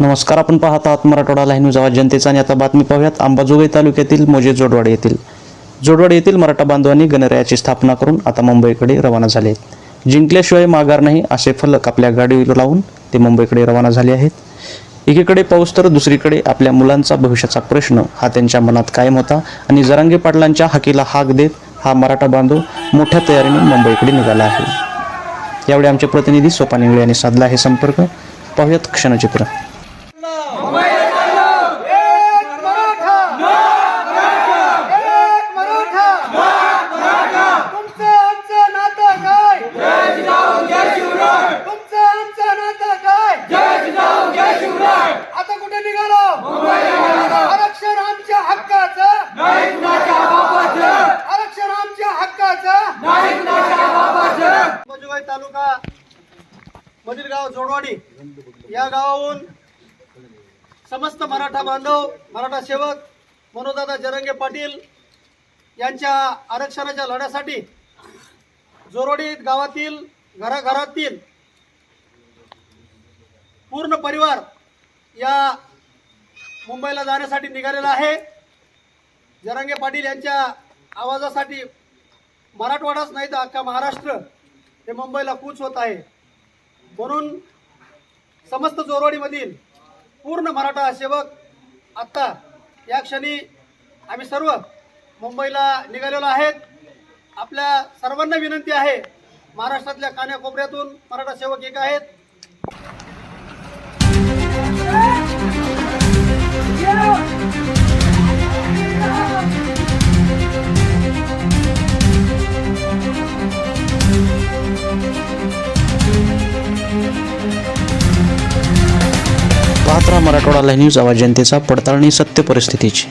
नमस्कार आपण पाहत आहात मराठवाडा लाईन न्यूज. आवाज जनतेचा आणि आता बातमी पाहूयात. अंबाजोगाई तालुक्यातील मोजे जोडवाड येथील. जोडवाड येथील मराठा बांधवांनी गणरायाची स्थापना करून आता मुंबईकडे रवाना झाले आहेत. जिंकल्याशिवाय माघार नाही असे फलक आपल्या गाडीवर लावून ते मुंबईकडे रवाना झाले आहेत. एकीकडे पाऊस तर दुसरीकडे आपल्या मुलांचा भविष्याचा प्रश्न हा त्यांच्या मनात कायम होता. आणि जरांगे पाटलांच्या हाकीला हाक देत हा मराठा बांधव मोठ्या तयारीने मुंबईकडे निघाला आहे. यावेळी आमचे प्रतिनिधी सोपानिंगळे यांनी साधला आहे संपर्क. पाहूयात क्षणचित्र. मधील गाव जोडवाडी. या गावाहून समस्त मराठा बांधव मराठा सेवक मनोदादा जरंगे पाटील यांच्या आरक्षणाच्या लढ्यासाठी जोरोडी गावातील घराघरातील पूर्ण परिवार या मुंबईला जाण्यासाठी निघालेला आहे. जरांगे पाटील यांच्या आवाजासाठी मराठवाडाच नाही तर अख्खा महाराष्ट्र हे मुंबईला कूच होत आहे. म्हणून समस्त जोरवाडीमधील पूर्ण मराठा सेवक आत्ता या क्षणी आम्ही सर्व मुंबईला निघालेलो आहेत. आपल्या सर्वांना विनंती आहे महाराष्ट्रातल्या कान्याकोपऱ्यातून मराठा सेवक एक आहेत. पाहत राहा मराठवाडा लाईव्ह न्यूज आवाज जनतेचा पडताळणी सत्य परिस्थितीची.